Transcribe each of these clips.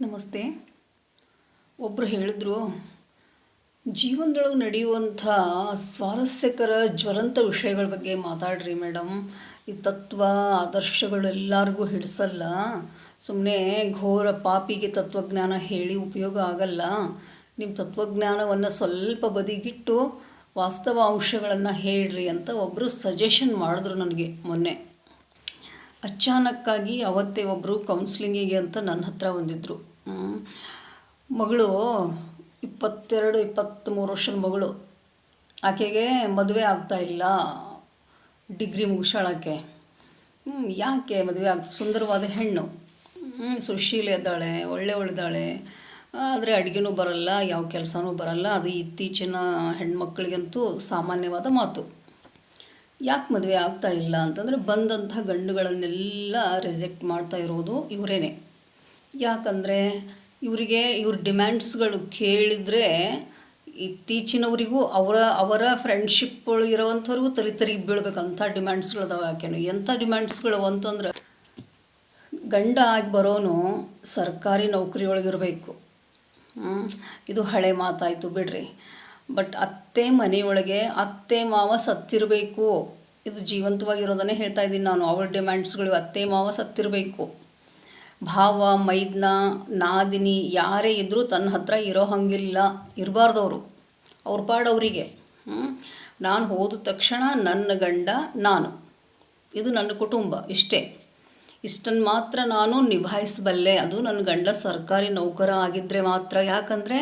ನಮಸ್ತೆ. ಒಬ್ಬರು ಹೇಳಿದ್ರು, ಜೀವನದೊಳಗೆ ನಡೆಯುವಂಥ ಸ್ವಾರಸ್ಯಕರ ಜ್ವಲಂತ ವಿಷಯಗಳ ಬಗ್ಗೆ ಮಾತಾಡ್ರಿ ಮೇಡಮ್ ಈ ತತ್ವ, ಆದರ್ಶಗಳು ಎಲ್ಲರಿಗೂ ಹಿಡಿಸಲ್ಲ. ಸುಮ್ಮನೆ ಘೋರ ಪಾಪಿಗೆ ತತ್ವಜ್ಞಾನ ಹೇಳಿ ಉಪಯೋಗ ಆಗಲ್ಲ. ನಿಮ್ಮ ತತ್ವಜ್ಞಾನವನ್ನು ಸ್ವಲ್ಪ ಬದಿಗಿಟ್ಟು ವಾಸ್ತವ ಅಂಶಗಳನ್ನು ಹೇಳ್ರಿ ಅಂತ ಒಬ್ಬರು ಸಜೆಷನ್ ಮಾಡಿದ್ರು ನನಗೆ ಮೊನ್ನೆ. ಅಚಾನಕ್ಕಾಗಿ ಅವತ್ತೇ ಒಬ್ಬರು ಕೌನ್ಸ್ಲಿಂಗಿಗೆ ಅಂತ ನನ್ನ ಹತ್ರ ಬಂದಿದ್ದರು ಮಗಳು ಇಪ್ಪತ್ತೆರಡು, ಇಪ್ಪತ್ತ್ಮೂರು ವರ್ಷದ ಮಗಳು. ಆಕೆಗೆ ಮದುವೆ ಆಗ್ತಾ ಇಲ್ಲ. ಡಿಗ್ರಿ ಮುಗಿಸೋಳಾಕೆ. ಹ್ಞೂ ಯಾಕೆ ಮದುವೆ ಆಗ ಸುಂದರವಾದ ಹೆಣ್ಣು. ಸುಶೀಲ ಸುಶೀಲೆ ಇದ್ದಾಳೆ, ಒಳ್ಳೆ ಒಳ್ಳೆದಾಳೆ ಆದರೆ ಅಡುಗೆನೂ ಬರಲ್ಲ, ಯಾವ ಕೆಲಸನೂ ಬರಲ್ಲ. ಅದು ಇತ್ತೀಚಿನ ಹೆಣ್ಮಕ್ಳಿಗಂತೂ ಸಾಮಾನ್ಯವಾದ ಮಾತು. ಯಾಕೆ ಮದುವೆ ಆಗ್ತಾ ಇಲ್ಲ ಅಂತಂದರೆ ಬಂದಂಥ ಗಂಡುಗಳನ್ನೆಲ್ಲ ರಿಜೆಕ್ಟ್ ಮಾಡ್ತಾ ಇರೋದು ಇವರೇನೆ. ಯಾಕಂದರೆ ಇವರಿಗೆ ಇವ್ರ ಡಿಮ್ಯಾಂಡ್ಸ್ಗಳು ಕೇಳಿದರೆ ಇತ್ತೀಚಿನವರಿಗೂ ಅವರ ಅವರ ಫ್ರೆಂಡ್ಶಿಪ್ಗಳು ಇರೋವಂಥವ್ರಿಗೂ ತಲೆ ತರಿಗೆ ಬೀಳ್ಬೇಕು. ಅಂಥ ಡಿಮ್ಯಾಂಡ್ಸ್ಗಳು ಅದಾವೆ ಯಾಕೆನು ಎಂಥ ಡಿಮ್ಯಾಂಡ್ಸ್ಗಳು ಅಂತಂದ್ರೆ ಗಂಡ ಆಗಿ ಬರೋನು ಸರ್ಕಾರಿ ನೌಕರಿಯೊಳಗಿರಬೇಕು. ಒಳಗಿರಬೇಕು ಇದು ಹಳೆ ಮಾತಾಯಿತು ಬಿಡ್ರಿ. ಬಟ್ ಅತ್ತೆ ಮನೆಯೊಳಗೆ ಅತ್ತೆ ಮಾವ ಸತ್ತಿರಬೇಕು. ಇದು ಜೀವಂತವಾಗಿರೋದನ್ನೇ ಹೇಳ್ತಾ ಇದ್ದೀನಿ ನಾನು. ಅವ್ರ ಡಿಮ್ಯಾಂಡ್ಸ್ಗಳು ಅತ್ತೆ ಮಾವ ಸತ್ತಿರಬೇಕು. ಭಾವ, ಮೈದ್ನ, ನಾದಿನಿ ಯಾರೇ ಇದ್ದರೂ ತನ್ನ ಹತ್ರ ಇರೋ ಹಂಗಿಲ್ಲ. ಅವರು ಅವ್ರ ಪಾಡವರಿಗೆ ನಾನು ಹೋದ ತಕ್ಷಣ ನನ್ನ ಗಂಡ ನಾನು. ಇದು ನನ್ನ ಕುಟುಂಬ ಇಷ್ಟೇ. ಇಷ್ಟನ್ನು ಮಾತ್ರ ನಾನು ನಿಭಾಯಿಸಬಲ್ಲೆ. ಅದು ನನ್ನ ಗಂಡ ಸರ್ಕಾರಿ ನೌಕರ ಆಗಿದ್ದರೆ ಮಾತ್ರ. ಯಾಕಂದರೆ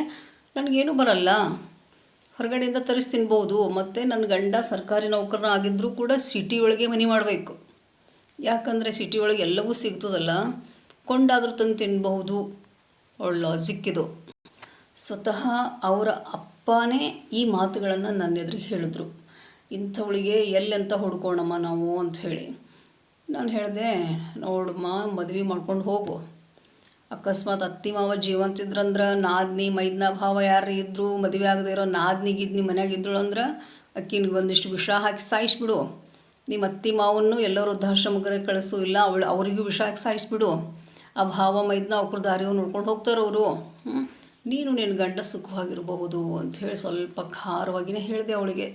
ನನಗೇನು ಬರಲ್ಲ. ಹೊರಗಡೆಯಿಂದ ತರಿಸಿ ತಿನ್ಬೋದು. ಮತ್ತು ನನ್ನ ಗಂಡ ಸರ್ಕಾರಿ ನೌಕರನ ಆಗಿದ್ದರೂ ಕೂಡ ಸಿಟಿ ಒಳಗೆ ಮನೆ ಮಾಡಬೇಕು. ಯಾಕಂದರೆ ಸಿಟಿ ಒಳಗೆ ಎಲ್ಲವೂ ಸಿಗ್ತದಲ್ಲ. ಕೊಂಡಾದರೂ ತಂದು ತಿನ್ನಬಹುದು ಒಳ್ಳೆ ಲಾಜಿಕ್ ಇದು. ಸ್ವತಃ ಅವರ ಅಪ್ಪನೇ ಈ ಮಾತುಗಳನ್ನು ನನ್ನ ಎದುರು ಹೇಳಿದ್ರು. ಇಂಥವಳಿಗೆ ಎಲ್ಲೆಂತ ಹುಡ್ಕೋಣಮ್ಮ ನಾವು ಅಂತ ಹೇಳಿ. ನಾನು ಹೇಳಿದೆ, ನೋಡಮ್ಮ, ಮದುವೆ ಮಾಡ್ಕೊಂಡು ಹೋಗು. ಅಕಸ್ಮಾತ್ ಅತ್ತಿ ಮಾವ ಜೀವಂತಿದ್ರಂದ್ರೆ, ನಾದ್ನಿ ಮೈದ್ನ ಭಾವ ಯಾರು ಇದ್ದರು ಮದುವೆ ಆಗದೆ ಇರೋ ನಾದ್ನಿ ಗಿದ್ನಿ ಮನ್ಯಾಗ ಇದ್ದಳು ಅಂದ್ರೆ ಅಕ್ಕಿನಿಗೆ ಒಂದಿಷ್ಟು ವಿಷ ಹಾಕಿ ಸಾಯಿಸ್ಬಿಡು. ನಿಮ್ಮ ಅತ್ತಿ ಮಾವನ್ನು ಎಲ್ಲರೂ ವೃದ್ಧಾಶ್ರಮಕ್ಕೆ ಕಳಿಸು, ಇಲ್ಲ ಅವಳು ಅವರಿಗೂ ವಿಷ ಹಾಕಿ ಸಾಯಿಸ್ಬಿಡು. ಆ ಭಾವ ಮೈದ್ನ ಅವ್ರ ದಾರಿಯೋ ನೋಡ್ಕೊಂಡು ಹೋಗ್ತಾರೆ ಅವರು. ನೀನು ನಿನ್ನ ಗಂಡ ಸುಖವಾಗಿರಬಹುದು ಅಂಥೇಳಿ ಸ್ವಲ್ಪ ಖಾರವಾಗಿನೇ ಹೇಳಿದೆ ಅವಳಿಗೆ.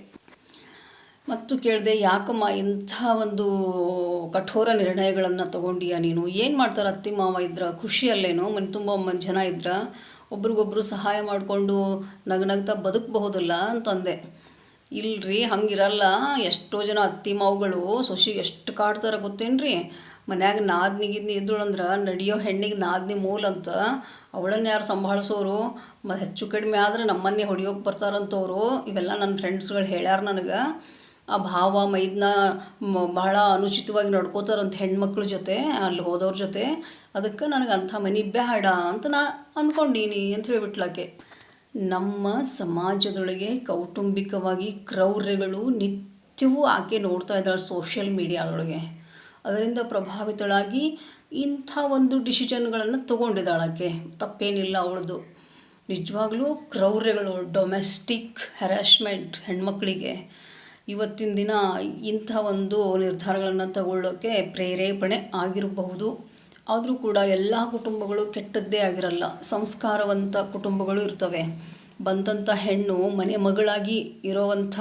ಮತ್ತು ಕೇಳಿದೆ, ಯಾಕಮ್ಮ ಇಂಥ ಒಂದು ಕಠೋರ ನಿರ್ಣಯಗಳನ್ನು ತಗೊಂಡಿಯಾ ನೀನು? ಏನು ಮಾಡ್ತಾರೆ ಅತ್ತಿ ಮಾವ ಇದ್ರ? ಖುಷಿಯಲ್ಲೇನೋ? ಮನೆ ತುಂಬ ಮಂದಿ ಜನ ಇದ್ರ? ಒಬ್ರಿಗೊಬ್ರು ಸಹಾಯ ಮಾಡಿಕೊಂಡು ನಗನಗ್ತಾ ಬದುಕಬಹುದಲ್ಲ? ಅಂತಂದೆ. ಇಲ್ರಿ, ಹಂಗಿರಲ್ಲ. ಎಷ್ಟೋ ಜನ ಅತ್ತಿ ಮಾವುಗಳು ಸೊಸಿ ಎಷ್ಟು ಕಾಡ್ತಾರ ಗೊತ್ತೇನ್ರಿ? ಮನ್ಯಾಗ ನಾದ್ನಿ ಗಿದ್ನಿ ಇದ್ದಳಂದ್ರೆ ನಡೆಯೋ ಹೆಣ್ಣಿಗೆ ನಾದ್ನಿ ಮೂಲ ಅಂತ ಅವಳನ್ನ ಯಾರು ಸಂಭಾಳಿಸೋರು? ಮ ಹೆಚ್ಚು ಕಡಿಮೆ ಆದರೆ ನಮ್ಮನ್ನೇ ಹೊಡಿಯೋಕೆ ಬರ್ತಾರಂತವ್ರು. ಇವೆಲ್ಲ ನನ್ನ ಫ್ರೆಂಡ್ಸ್ಗಳು ಹೇಳ್ಯಾರ ನನಗೆ. ಭಾವ ಮೈದನ್ನ ಬಹಳ ಅನುಚಿತವಾಗಿ ನಡ್ಕೋತಾರಂತ ಹೆಣ್ಮಕ್ಳ ಜೊತೆ, ಅಲ್ಲಿ ಹೋದವ್ರ ಜೊತೆ. ಅದಕ್ಕೆ ನನಗೆ ಅಂಥ ಮನೆ ಬೇಡ ಅಂತ ನಾ ಅಂದ್ಕೊಂಡೀನಿ ಅಂತ ಹೇಳಿಬಿಟ್ಲಾಕೆ ನಮ್ಮ ಸಮಾಜದೊಳಗೆ ಕೌಟುಂಬಿಕವಾಗಿ ಕ್ರೌರ್ಯಗಳು ನಿತ್ಯವೂ ಆಕೆ ನೋಡ್ತಾ ಇದ್ದಾಳೆ ಸೋಷಿಯಲ್ ಮೀಡಿಯಾದೊಳಗೆ. ಅದರಿಂದ ಪ್ರಭಾವಿತಳಾಗಿ ಇಂಥ ಒಂದು ಡಿಸಿಷನ್ಗಳನ್ನು ತೊಗೊಂಡಿದ್ದಾಳೆ ಆಕೆ. ತಪ್ಪೇನಿಲ್ಲ ಅವಳದು. ನಿಜವಾಗ್ಲೂ ಕ್ರೌರ್ಯಗಳು, ಡೊಮೆಸ್ಟಿಕ್ ಹೆರಾಸ್ಮೆಂಟ್ ಹೆಣ್ಮಕ್ಳಿಗೆ. ಇವತ್ತಿನ ದಿನ ಇಂಥ ಒಂದು ನಿರ್ಧಾರಗಳನ್ನು ತಗೊಳ್ಳೋಕ್ಕೆ ಪ್ರೇರೇಪಣೆ ಆಗಿರಬಹುದು. ಆದರೂ ಕೂಡ ಎಲ್ಲ ಕುಟುಂಬಗಳು ಕೆಟ್ಟದ್ದೇ ಆಗಿರಲ್ಲ. ಸಂಸ್ಕಾರವಂತ ಕುಟುಂಬಗಳು ಇರ್ತವೆ. ಬಂದಂಥ ಹೆಣ್ಣು ಮನೆ ಮಗಳಾಗಿ ಇರೋವಂಥ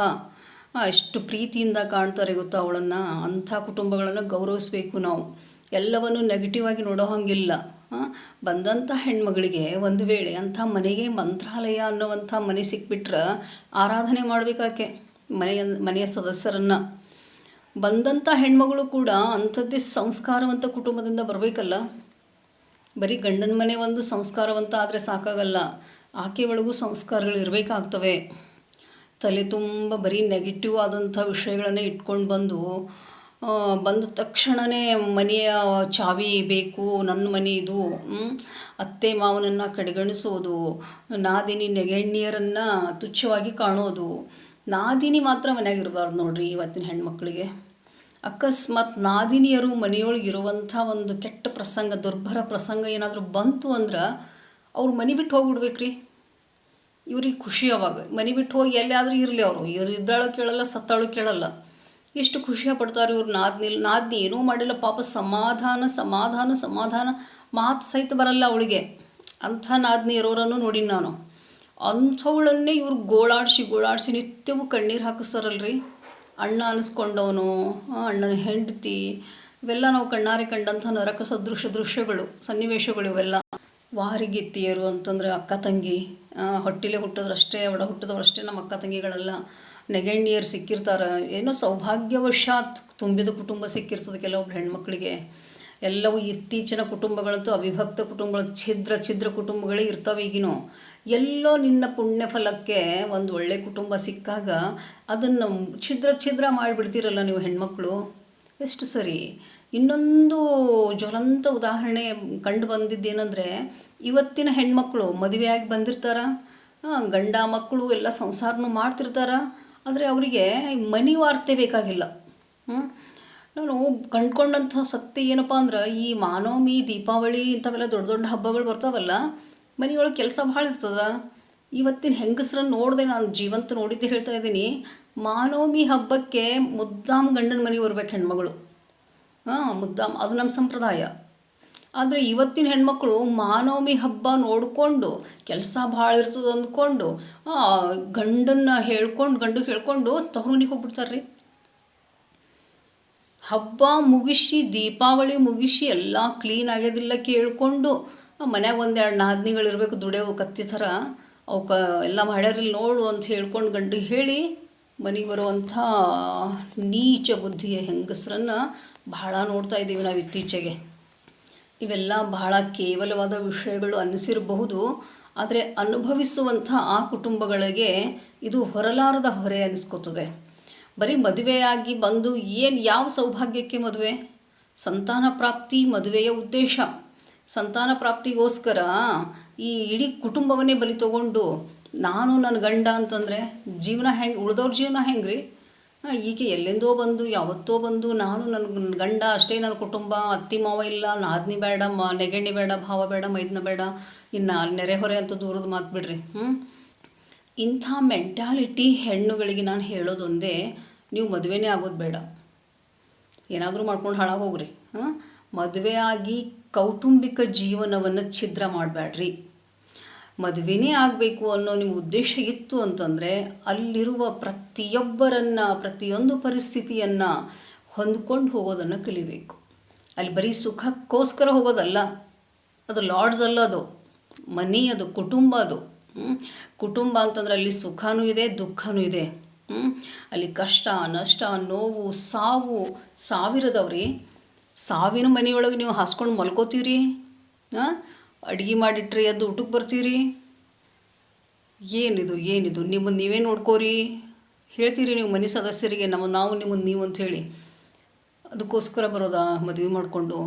ಎಷ್ಟು ಪ್ರೀತಿಯಿಂದ ಕಾಣ್ತಾರೆ ಗೊತ್ತಾ ಅವಳನ್ನು? ಅಂಥ ಕುಟುಂಬಗಳನ್ನು ಗೌರವಿಸಬೇಕು ನಾವು. ಎಲ್ಲವನ್ನು ನೆಗೆಟಿವ್ ಆಗಿ ನೋಡೋ ಹಾಗಿಲ್ಲ. ಬಂದಂಥ ಹೆಣ್ಮಗಳಿಗೆ ಒಂದು ವೇಳೆ ಅಂಥ ಮನೆಗೆ ಮಂತ್ರಾಲಯ ಅನ್ನೋವಂಥ ಮನೆ ಸಿಕ್ಬಿಟ್ರೆ ಆರಾಧನೆ ಮಾಡಬೇಕಾಕೆ ಮನೆಯ ಮನೆಯ ಸದಸ್ಯರನ್ನು. ಬಂದಂಥ ಹೆಣ್ಮಗಳು ಕೂಡ ಅಂಥದ್ದೇ ಸಂಸ್ಕಾರವಂತ ಕುಟುಂಬದಿಂದ ಬರಬೇಕಲ್ಲ? ಬರೀ ಗಂಡನ ಮನೆ ಒಂದು ಸಂಸ್ಕಾರವಂತ ಆದರೆ ಸಾಕಾಗಲ್ಲ. ಆಕೆ ಒಳಗೂ ಸಂಸ್ಕಾರಗಳು ಇರಬೇಕಾಗ್ತವೆ. ತಲೆ ತುಂಬ ಬರೀ ನೆಗೆಟಿವ್ ಆದಂಥ ವಿಷಯಗಳನ್ನೇ ಇಟ್ಕೊಂಡು ಬಂದು ಬಂದ ತಕ್ಷಣವೇ ಮನೆಯ ಚಾವಿ ಬೇಕು ನನ್ನ ಮನೆ ಇದು ಅತ್ತೆ ಮಾವನನ್ನು ಕಡೆಗಣಿಸೋದು, ನಾದಿನಿ ನೆಗೆಣ್ಣಿಯರನ್ನು ತುಚ್ಛವಾಗಿ ಕಾಣೋದು ನಾದಿನಿ ಮಾತ್ರ ಮನೆಯಾಗಿರಬಾರ್ದು ನೋಡ್ರಿ ಇವತ್ತಿನ ಹೆಣ್ಮಕ್ಳಿಗೆ. ಅಕಸ್ಮಾತ್ ನಾದಿನಿಯರು ಮನೆಯೊಳಗೆ ಇರುವಂಥ ಒಂದು ಕೆಟ್ಟ ಪ್ರಸಂಗ, ದುರ್ಭರ ಪ್ರಸಂಗ ಏನಾದರೂ ಬಂತು ಅಂದ್ರೆ ಅವ್ರು ಮನೆ ಬಿಟ್ಟು ಹೋಗ್ಬಿಡ್ಬೇಕ್ರಿ. ಇವ್ರಿಗೆ ಖುಷಿ ಅವಾಗ. ಮನೆ ಬಿಟ್ಟು ಹೋಗಿ ಎಲ್ಲಾದರೂ ಇರಲಿ ಅವರು. ಇವರು ಇದ್ದಾಳು ಕೇಳಲ್ಲ, ಸತ್ತಾಳು ಕೇಳಲ್ಲ. ಎಷ್ಟು ಖುಷಿಯ ಪಡ್ತಾರೆ ಇವ್ರು. ನಾದ್ನಿ ನಾದ್ನಿ ಏನೂ ಮಾಡಿಲ್ಲ, ಪಾಪ ಸಮಾಧಾನ ಸಮಾಧಾನ ಸಮಾಧಾನ ಮಾತು ಸಹಿತ ಬರಲ್ಲ ಅವಳಿಗೆ. ಅಂಥ ನಾದ್ನಿ ಇರೋರನ್ನು ನೋಡಿ ನಾನು. ಅಂಥವಳನ್ನೇ ಇವ್ರು ಗೋಳಾಡಿಸಿ ಗೋಳಾಡಿಸಿ ನಿತ್ಯವೂ ಕಣ್ಣೀರು ಹಾಕಿಸ್ತಾರಲ್ರಿ. ಅಣ್ಣ ಅನಿಸ್ಕೊಂಡವನು ಅಣ್ಣನ ಹೆಂಡತಿ, ಇವೆಲ್ಲ ನಾವು ಕಣ್ಣಾರೆ ಕಂಡಂಥ ನರಕ ಸದೃಶ ದೃಶ್ಯಗಳು, ಸನ್ನಿವೇಶಗಳು ಇವೆಲ್ಲ. ವಾರಿಗಿತ್ತಿಯರು ಅಂತಂದರೆ ಅಕ್ಕ ತಂಗಿ ಹೊಟ್ಟಿಲೆ ಹುಟ್ಟಿದ್ರಷ್ಟೇ, ಒಡ ಹುಟ್ಟಿದವರಷ್ಟೇ ನಮ್ಮ ಅಕ್ಕ ತಂಗಿಗಳೆಲ್ಲ ನೆಗೆಣ್ಣಿಯರು ಸಿಕ್ಕಿರ್ತಾರೆ. ಏನೋ ಸೌಭಾಗ್ಯವಶಾತ್ ತುಂಬಿದ ಕುಟುಂಬ ಸಿಕ್ಕಿರ್ತದೆ ಕೆಲವೊಬ್ರು ಹೆಣ್ಮಕ್ಳಿಗೆ. ಎಲ್ಲವೂ ಇತ್ತೀಚಿನ ಕುಟುಂಬಗಳಂತೂ ಅವಿಭಕ್ತ ಕುಟುಂಬಗಳು, ಛಿದ್ರ ಛಿದ್ರ ಕುಟುಂಬಗಳೇ ಇರ್ತವೆ ಈಗಿನೂ. ಎಲ್ಲೋ ನಿನ್ನ ಪುಣ್ಯ ಫಲಕ್ಕೆ ಒಂದು ಒಳ್ಳೆ ಕುಟುಂಬ ಸಿಕ್ಕಾಗ ಅದನ್ನು ಛಿದ್ರ ಛಿದ್ರ ಮಾಡಿಬಿಡ್ತೀರಲ್ಲ ನೀವು ಹೆಣ್ಮಕ್ಳು? ಎಷ್ಟು ಸರಿ. ಇನ್ನೊಂದು ಜ್ವಲಂತ ಉದಾಹರಣೆ ಕಂಡು ಬಂದಿದ್ದೇನೆಂದರೆ, ಇವತ್ತಿನ ಹೆಣ್ಮಕ್ಳು ಮದುವೆಯಾಗಿ ಬಂದಿರ್ತಾರ? ಗಂಡ ಮಕ್ಕಳು ಎಲ್ಲ ಸಂಸಾರನೂ ಮಾಡ್ತಿರ್ತಾರ? ಆದರೆ ಅವರಿಗೆ ಮನಿ ವಾರ್ತೆ ಬೇಕಾಗಿಲ್ಲ? ನಾನು ಕಂಡ್ಕೊಂಡಂಥ ಸತ್ಯ ಏನಪ್ಪ ಅಂದ್ರೆ, ಈ ಮಾನವಮಿ ದೀಪಾವಳಿ ಇಂಥವೆಲ್ಲ ದೊಡ್ಡ ದೊಡ್ಡ ಹಬ್ಬಗಳು ಬರ್ತಾವಲ್ಲ ಮನೆಯೊಳಗೆ ಕೆಲಸ ಭಾಳ ಇರ್ತದ. ಇವತ್ತಿನ ಹೆಂಗಸ್ರನ್ನ ನೋಡಿದೆ ನಾನು ಜೀವಂತ ನೋಡಿದ್ದೆ ಹೇಳ್ತಾ ಇದ್ದೀನಿ. ಮಾನವಮಿ ಹಬ್ಬಕ್ಕೆ ಮುದ್ದಾಮ್ ಗಂಡನ ಮನೆಗೆ ಬರ್ಬೇಕು ಹೆಣ್ಮಗಳು. ಹಾಂ, ಮುದ್ದಾಮ್ ಅದು ನಮ್ಮ ಸಂಪ್ರದಾಯ. ಆದರೆ ಇವತ್ತಿನ ಹೆಣ್ಮಕ್ಳು ಮಾನವಮಿ ಹಬ್ಬ ನೋಡಿಕೊಂಡು ಕೆಲಸ ಭಾಳ ಇರ್ತದೆ ಅಂದ್ಕೊಂಡು ಗಂಡನ್ನ ಹೇಳ್ಕೊಂಡು, ಗಂಡು ಹೇಳ್ಕೊಂಡು ತವರೂನಿಗೆ ಹೋಗ್ಬಿಡ್ತಾರೆ ರೀ ಹಬ್ಬ ಮುಗಿಸಿ ದೀಪಾವಳಿ ಮುಗಿಸಿ ಎಲ್ಲ ಕ್ಲೀನ್ ಆಗ್ಯದಿಲ್ಲ ಕೇಳಿಕೊಂಡು ಮನ್ಯಾಗ ಒಂದೆರಡು ನಾದ್ನಿಗಳಿರ್ಬೇಕು ದುಡಿಯೋ ಕತ್ತಿ ಥರ ಅವಕ್ಕೆ ಎಲ್ಲ ಮಾಡ್ಯಾರಿಲ್ಲ ನೋಡು ಅಂತ ಹೇಳ್ಕೊಂಡು ಗಂಡು ಹೇಳಿ, ಮನೆಗೆ ಬರುವಂಥ ನೀಚ ಬುದ್ಧಿಯ ಹೆಂಗಸರನ್ನು ಬಹಳ ನೋಡ್ತಾ ಇದ್ದೀವಿ ನಾವು ಇತ್ತೀಚೆಗೆ. ಇವೆಲ್ಲ ಬಹಳ ಕೇವಲವಾದ ವಿಷಯಗಳು ಅನ್ನಿಸಿರಬಹುದು, ಆದರೆ ಅನುಭವಿಸುವಂಥ ಆ ಕುಟುಂಬಗಳಿಗೆ ಇದು ಹೊರಲಾರದ ಹೊರೆ ಅನ್ನಿಸ್ಕೋತದೆ. ಬರೀ ಮದುವೆಯಾಗಿ ಬಂದು ಏನು ಯಾವ ಸೌಭಾಗ್ಯಕ್ಕೆ ಮದುವೆ? ಸಂತಾನ ಪ್ರಾಪ್ತಿ ಮದುವೆಯ ಉದ್ದೇಶ. ಸಂತಾನ ಪ್ರಾಪ್ತಿಗೋಸ್ಕರ ಈ ಇಡೀ ಕುಟುಂಬವನ್ನೇ ಬಲಿ ತಗೊಂಡು ನಾನು ನನ್ನ ಗಂಡ ಅಂತಂದರೆ ಜೀವನ ಹೆಂಗೆ, ಉಳ್ದವ್ರ ಜೀವನ ಹೆಂಗೆ ರೀ ಈಗ ಎಲ್ಲಿಂದೋ ಬಂದು, ಯಾವತ್ತೋ ಬಂದು, ನಾನು ನನ್ನ ಗಂಡ ಅಷ್ಟೇ, ನನ್ನ ಕುಟುಂಬ, ಅತ್ತಿ ಮಾವ ಇಲ್ಲ, ನಾದ್ನಿ ಬೇಡ, ಮ, ನೆಗೆಣ್ಣಿ ಬೇಡ, ಭಾವ ಬೇಡ, ಮೈದ್ನ ಬೇಡ, ಇನ್ನು ನೆರೆಹೊರೆ ಅಂತ ದೂರದ ಮಾತು ಬಿಡ್ರಿ ಹ್ಞೂ ಇಂಥ ಮೆಂಟಾಲಿಟಿ ಹೆಣ್ಣುಗಳಿಗೆ ನಾನು ಹೇಳೋದೊಂದೇ ನೀವು ಮದುವೆನೇ ಆಗೋದು ಬೇಡ. ಏನಾದರೂ ಮಾಡ್ಕೊಂಡು ಹಾಳಾಗಿ ಹೋಗ್ರಿ ಹಾಂ ಮದುವೆ ಆಗಿ ಕೌಟುಂಬಿಕ ಜೀವನವನ್ನು ಛಿದ್ರ ಮಾಡಬೇಡ್ರಿ ಮದುವೆನೇ ಆಗಬೇಕು ಅನ್ನೋ ನಿಮ್ಮ ಉದ್ದೇಶ ಇತ್ತು ಅಂತಂದರೆ ಅಲ್ಲಿರುವ ಪ್ರತಿಯೊಬ್ಬರನ್ನು, ಪ್ರತಿಯೊಂದು ಪರಿಸ್ಥಿತಿಯನ್ನು ಹೊಂದ್ಕೊಂಡು ಹೋಗೋದನ್ನು ಕಲಿಬೇಕು. ಅಲ್ಲಿ ಬರೀ ಸುಖಕ್ಕೋಸ್ಕರ ಹೋಗೋದಲ್ಲ, ಅದು ಲಾಡ್ಸ್ ಅಲ್ಲ ಅದು, ಮನಿ ಅದು, ಕುಟುಂಬ ಅದು. ಕುಟುಂಬ ಅಂತಂದ್ರೆ ಅಲ್ಲಿ ಸುಖನೂ ಇದೆ, ದುಃಖನೂ ಇದೆ. ಅಲ್ಲಿ ಕಷ್ಟ, ನಷ್ಟ, ನೋವು, ಸಾವು, ಸಾವಿರದವ್ರಿ ಸಾವಿನ ಮನೆಯೊಳಗೆ ನೀವು ಹಾಸ್ಕೊಂಡು ಮಲ್ಕೋತೀರಿ? ಹಾಂ ಅಡುಗೆ ಮಾಡಿಟ್ರಿ ಅದು ಊಟಕ್ಕೆ ಬರ್ತೀರಿ? ಏನಿದು ಏನಿದು? ನಿಮ್ಮನ್ನು ನೀವೇ ನೋಡ್ಕೋರಿ. ಹೇಳ್ತೀರಿ ನೀವು ಮನೆ ಸದಸ್ಯರಿಗೆ, ನಮ್ಮ ನಾವು ನಿಮ್ಮನ್ನು ನೀವು ಅಂಥೇಳಿ ಅದಕ್ಕೋಸ್ಕರ ಬರೋದಾ ಮದುವೆ ಮಾಡಿಕೊಂಡು.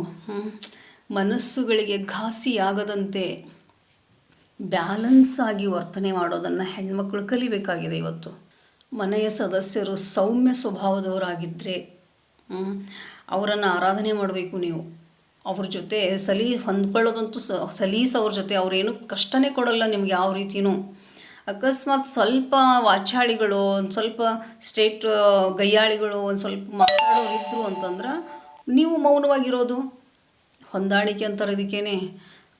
ಮನಸ್ಸುಗಳಿಗೆ ಘಾಸಿಯಾಗದಂತೆ ಬ್ಯಾಲೆನ್ಸ್ ಆಗಿ ವರ್ತನೆ ಮಾಡೋದನ್ನು ಹೆಣ್ಮಕ್ಳು ಕಲಿಬೇಕಾಗಿದೆ ಇವತ್ತು. ಮನೆಯ ಸದಸ್ಯರು ಸೌಮ್ಯ ಸ್ವಭಾವದವರಾಗಿದ್ದರೆ ಅವರನ್ನು ಆರಾಧನೆ ಮಾಡಬೇಕು ನೀವು. ಅವ್ರ ಜೊತೆ ಸಲೀ ಹೊಂದ್ಕೊಳ್ಳೋದಂತೂ ಸಲೀಸ್ ಅವ್ರ ಜೊತೆ ಅವರೇನು ಕಷ್ಟನೇ ಕೊಡಲ್ಲ ನಿಮ್ಗೆ ಯಾವ ರೀತಿಯೂ ಅಕಸ್ಮಾತ್ ಸ್ವಲ್ಪ ವಾಚಾಳಿಗಳು, ಒಂದು ಸ್ವಲ್ಪ ಸ್ಟೇಟ್ ಗಯ್ಯಾಳಿಗಳು ಒಂದು ಸ್ವಲ್ಪ ಮಾತಾಡೋರು ಇದ್ದರು ಅಂತಂದ್ರೆ ನೀವು ಮೌನವಾಗಿರೋದು. ಹೊಂದಾಣಿಕೆ ಅಂತಾರೆ ಇದಕ್ಕೇನೆ.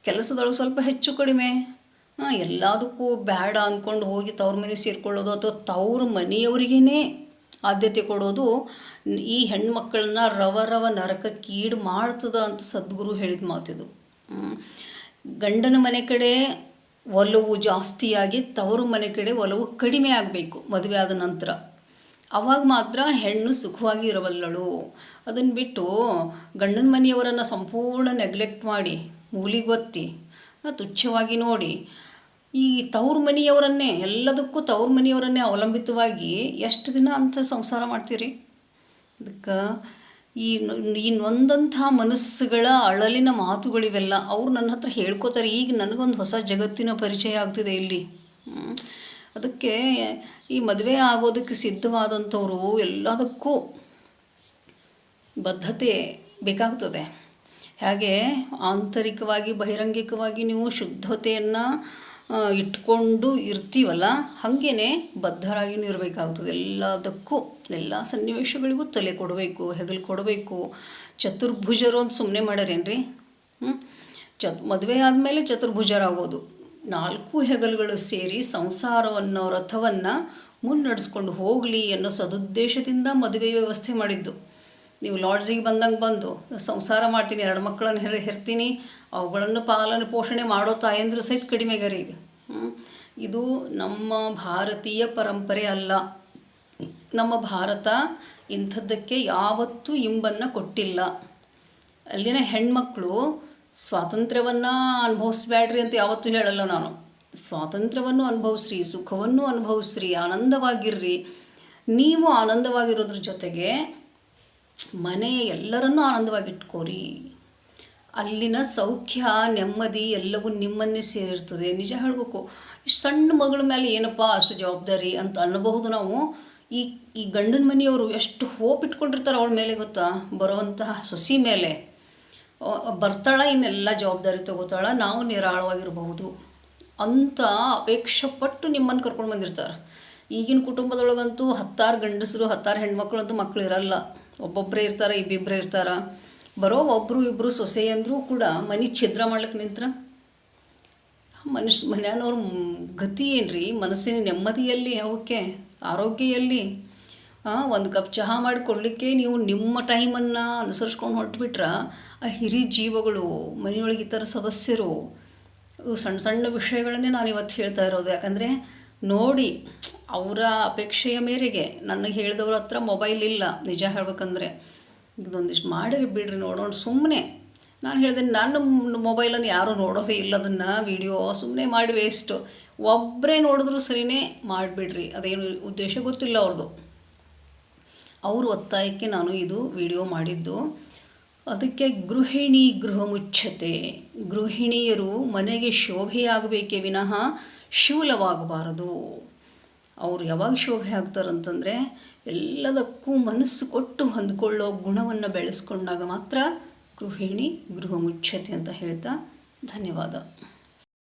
ಕೆಲಸದೊಳಗೆ ಸ್ವಲ್ಪ ಹೆಚ್ಚು ಕಡಿಮೆ. ಎಲ್ಲದಕ್ಕೂ ಬೇಡ ಅಂದ್ಕೊಂಡು ಹೋಗಿ ತವ್ರ ಮನೆ ಸೇರ್ಕೊಳ್ಳೋದು ಅಥವಾ ತವ್ರ ಮನೆಯವರಿಗೇ ಆದ್ಯತೆ ಕೊಡೋದು ಈ ಹೆಣ್ಮಕ್ಳನ್ನ ರವ ರವ ನರಕಕ್ಕೆ ಈಡು ಮಾಡ್ತದ ಅಂತ ಸದ್ಗುರು ಹೇಳಿದ ಮಾತಿದು. ಗಂಡನ ಮನೆ ಕಡೆ ಒಲವು ಜಾಸ್ತಿಯಾಗಿ ತವರು ಮನೆ ಕಡೆ ಒಲವು ಕಡಿಮೆ ಆಗಬೇಕು ಮದುವೆ ಆದ ನಂತರ. ಅವಾಗ ಮಾತ್ರ ಹೆಣ್ಣು ಸುಖವಾಗಿ ಇರಬಲ್ಲಳು. ಅದನ್ನು ಬಿಟ್ಟು ಗಂಡನ ಮನೆಯವರನ್ನು ಸಂಪೂರ್ಣ ನೆಗ್ಲೆಕ್ಟ್ ಮಾಡಿ, ಮೂಲಿಗೊತ್ತಿ ತುಚ್ಛವಾಗಿ ನೋಡಿ ಈ ತವ್ರ ಮನೆಯವರನ್ನೇ, ಎಲ್ಲದಕ್ಕೂ ತವ್ರ ಮನೆಯವರನ್ನೇ ಅವಲಂಬಿತವಾಗಿ ಎಷ್ಟು ದಿನ ಅಂತ ಸಂಸಾರ ಮಾಡ್ತೀರಿ? ಅದಕ್ಕೆ ಈ ಇನ್ನೊಂದಂಥ ಮನಸ್ಸುಗಳ ಅಳಲಿನ ಮಾತುಗಳಿವೆಲ್ಲ ಅವ್ರು ನನ್ನ ಹತ್ರ ಹೇಳ್ಕೊತಾರೆ. ಈಗ ನನಗೊಂದು ಹೊಸ ಜಗತ್ತಿನ ಪರಿಚಯ ಆಗ್ತಿದೆ ಇಲ್ಲಿ. ಅದಕ್ಕೆ ಈ ಮದುವೆ ಆಗೋದಕ್ಕೆ ಸಿದ್ಧವಾದಂಥವರು ಎಲ್ಲದಕ್ಕೂ ಬದ್ಧತೆ ಬೇಕಾಗ್ತದೆ. ಹಾಗೆ ಆಂತರಿಕವಾಗಿ, ಬಹಿರಂಗಿಕವಾಗಿ ನೀವು ಶುದ್ಧತೆಯನ್ನು ಇಟ್ಕೊಂಡು ಇರ್ತೀವಲ್ಲ ಹಾಗೇ ಬದ್ಧರಾಗಿಯೂ ಇರಬೇಕಾಗ್ತದೆ. ಎಲ್ಲದಕ್ಕೂ, ಎಲ್ಲ ಸನ್ನಿವೇಶಗಳಿಗೂ ತಲೆ ಕೊಡಬೇಕು, ಹೆಗಲು ಕೊಡಬೇಕು. ಚತುರ್ಭುಜರು ಅಂತ ಸುಮ್ಮನೆ ಮಾಡ್ಯಾರೇನ್ರಿ? ಹ್ಞೂ ಚತ್, ಮದುವೆ ಆದಮೇಲೆ ಚತುರ್ಭುಜರಾಗೋದು. ನಾಲ್ಕು ಹೆಗಲುಗಳು ಸೇರಿ ಸಂಸಾರವನ್ನು, ರಥವನ್ನು ಮುನ್ನಡೆಸ್ಕೊಂಡು ಹೋಗಲಿ ಅನ್ನೋ ಸದುದ್ದೇಶದಿಂದ ಮದುವೆ ವ್ಯವಸ್ಥೆ ಮಾಡಿದ್ದು. ನೀವು ಲಾಡ್ಜಿಗೆ ಬಂದಂಗೆ ಬಂದು, ಸಂಸಾರ ಮಾಡ್ತೀನಿ, ಎರಡು ಮಕ್ಕಳನ್ನು ಹೆರ್, ಹೆರ್ತೀನಿ, ಅವುಗಳನ್ನು ಪಾಲನೆ ಪೋಷಣೆ ಮಾಡೋ ತಾಯಂದ್ರ ಸಹಿತ ಕಡಿಮೆಗರಿ ಈಗ. ಇದು ನಮ್ಮ ಭಾರತೀಯ ಪರಂಪರೆ ಅಲ್ಲ. ನಮ್ಮ ಭಾರತ ಇಂಥದ್ದಕ್ಕೆ ಯಾವತ್ತೂ ಇಂಬನ್ನು ಕೊಟ್ಟಿಲ್ಲ. ಅಲ್ಲಿನ ಹೆಣ್ಮಕ್ಳು ಸ್ವಾತಂತ್ರ್ಯವನ್ನು ಅನುಭವಿಸ್ಬೇಡ್ರಿ ಅಂತ ಯಾವತ್ತೂ ಹೇಳಲ್ಲ ನಾನು. ಸ್ವಾತಂತ್ರ್ಯವನ್ನು ಅನುಭವಿಸ್ರಿ, ಸುಖವನ್ನು ಅನುಭವಿಸ್ರಿ, ಆನಂದವಾಗಿರ್ರಿ. ನೀವು ಆನಂದವಾಗಿರೋದ್ರ ಜೊತೆಗೆ ಮನೆಯ ಎಲ್ಲರನ್ನೂ ಆನಂದವಾಗಿಟ್ಕೋರಿ. ಅಲ್ಲಿನ ಸೌಖ್ಯ, ನೆಮ್ಮದಿ ಎಲ್ಲವೂ ನಿಮ್ಮನ್ನೇ ಸೇರಿರ್ತದೆ. ನಿಜ ಹೇಳಬೇಕು, ಇಷ್ಟು ಸಣ್ಣ ಮಗಳ ಮೇಲೆ ಏನಪ್ಪ ಅಷ್ಟು ಜವಾಬ್ದಾರಿ ಅಂತ ಅನ್ನಬಹುದು ನಾವು. ಈ ಈ ಗಂಡನ ಮನೆಯವರು ಎಷ್ಟು ಹೋಪ್ ಇಟ್ಕೊಂಡಿರ್ತಾರೆ ಅವಳ ಮೇಲೆ ಗೊತ್ತಾ? ಬರುವಂತಹ ಸೊಸಿ ಮೇಲೆ. ಬರ್ತಾಳ, ಇನ್ನೆಲ್ಲ ಜವಾಬ್ದಾರಿ ತಗೋತಾಳ, ನಾವು ನಿರಾಳವಾಗಿರಬಹುದು ಅಂತ ಅಪೇಕ್ಷೆ ಪಟ್ಟು ನಿಮ್ಮನ್ನು ಕರ್ಕೊಂಡು ಬಂದಿರ್ತಾರೆ. ಈಗಿನ ಕುಟುಂಬದೊಳಗಂತೂ ಹತ್ತಾರು ಗಂಡಸರು, ಹತ್ತಾರು ಹೆಣ್ಮಕ್ಳಂತೂ ಮಕ್ಕಳು ಇರಲ್ಲ ಒಬ್ಬೊಬ್ಬರೇ ಇರ್ತಾರೆ ಇಬ್ಬಿಬ್ಬರೇ ಇರ್ತಾರೆ. ಬರೋ ಒಬ್ಬರು ಇಬ್ಬರು ಸೊಸೆ ಅಂದರೂ ಕೂಡ ಮನೆ ಛಿದ್ರ ಮಾಡ್ಲಿಕ್ಕೆ ನಿಂತ್ರ. ಮನುಷ್ಯ ಮನೆಯವ್ರ ಗತಿ ಏನ್ರಿ? ಮನಸ್ಸಿನ ನೆಮ್ಮದಿಯಲ್ಲಿ, ಅವಕ್ಕೆ ಆರೋಗ್ಯ ಒಂದು ಕಪ್ ಚಹಾ ಮಾಡಿಕೊಡ್ಲಿಕ್ಕೆ ನೀವು ನಿಮ್ಮ ಟೈಮನ್ನು ಅನುಸರಿಸ್ಕೊಂಡು ಹೊರಟ್ಬಿಟ್ರೆ, ಆ ಹಿರಿ ಜೀವಗಳು, ಮನೆಯೊಳಗೆ ಇತರ ಸದಸ್ಯರು ಸಣ್ಣ ಸಣ್ಣ ವಿಷಯಗಳನ್ನೇ ನಾನು ಇವತ್ತು ಹೇಳ್ತಾ ಇರೋದು. ಯಾಕಂದರೆ ನೋಡಿ, ಅವರ ಅಪೇಕ್ಷೆಯ ಮೇರೆಗೆ ನನಗೆ ಹೇಳಿದವ್ರ ಹತ್ರ ಮೊಬೈಲ್ ಇಲ್ಲ. ನಿಜ ಹೇಳ್ಬೇಕಂದ್ರೆ, ಇದೊಂದಿಷ್ಟು ಮಾಡಿರಿ ಬಿಡ್ರಿ ನೋಡೋಣ. ಸುಮ್ಮನೆ ನಾನು ಹೇಳಿದೆ ನನ್ನ ಮೊಬೈಲನ್ನು ಯಾರೂ ನೋಡೋದೇ ಇಲ್ಲ. ಅದನ್ನು ವಿಡಿಯೋ ಸುಮ್ಮನೆ ಮಾಡಿ ವೇಸ್ಟು ಒಬ್ಬರೇ ನೋಡಿದ್ರು ಸರಿನೇ ಮಾಡಿಬಿಡ್ರಿ. ಅದೇನು ಉದ್ದೇಶ ಗೊತ್ತಿಲ್ಲ ಅವ್ರದ್ದು ಅವ್ರ ಒತ್ತಾಯಕ್ಕೆ ನಾನು ಇದು ವಿಡಿಯೋ ಮಾಡಿದ್ದು. ಅದಕ್ಕೆ ಗೃಹಿಣಿ ಗೃಹ ಮುಚ್ಚತೆ ಗೃಹಿಣಿಯರು ಮನೆಗೆ ಶೋಭೆಯಾಗಬೇಕೇ ವಿನಃ ಶೂಲವಾಗಬಾರದು. ಅವರು ಯಾವಾಗ ಶೋಭೆ ಆಗ್ತಾರಂತಂದರೆ ಎಲ್ಲದಕ್ಕೂ ಮನಸ್ಸು ಕೊಟ್ಟು ಹೊಂದ್ಕೊಳ್ಳೋ ಗುಣವನ್ನು ಬೆಳೆಸ್ಕೊಂಡಾಗ ಮಾತ್ರ ಗೃಹಿಣಿ ಗೃಹ ಮುಚ್ಚತೆ ಅಂತ ಹೇಳ್ತಾ ಧನ್ಯವಾದ.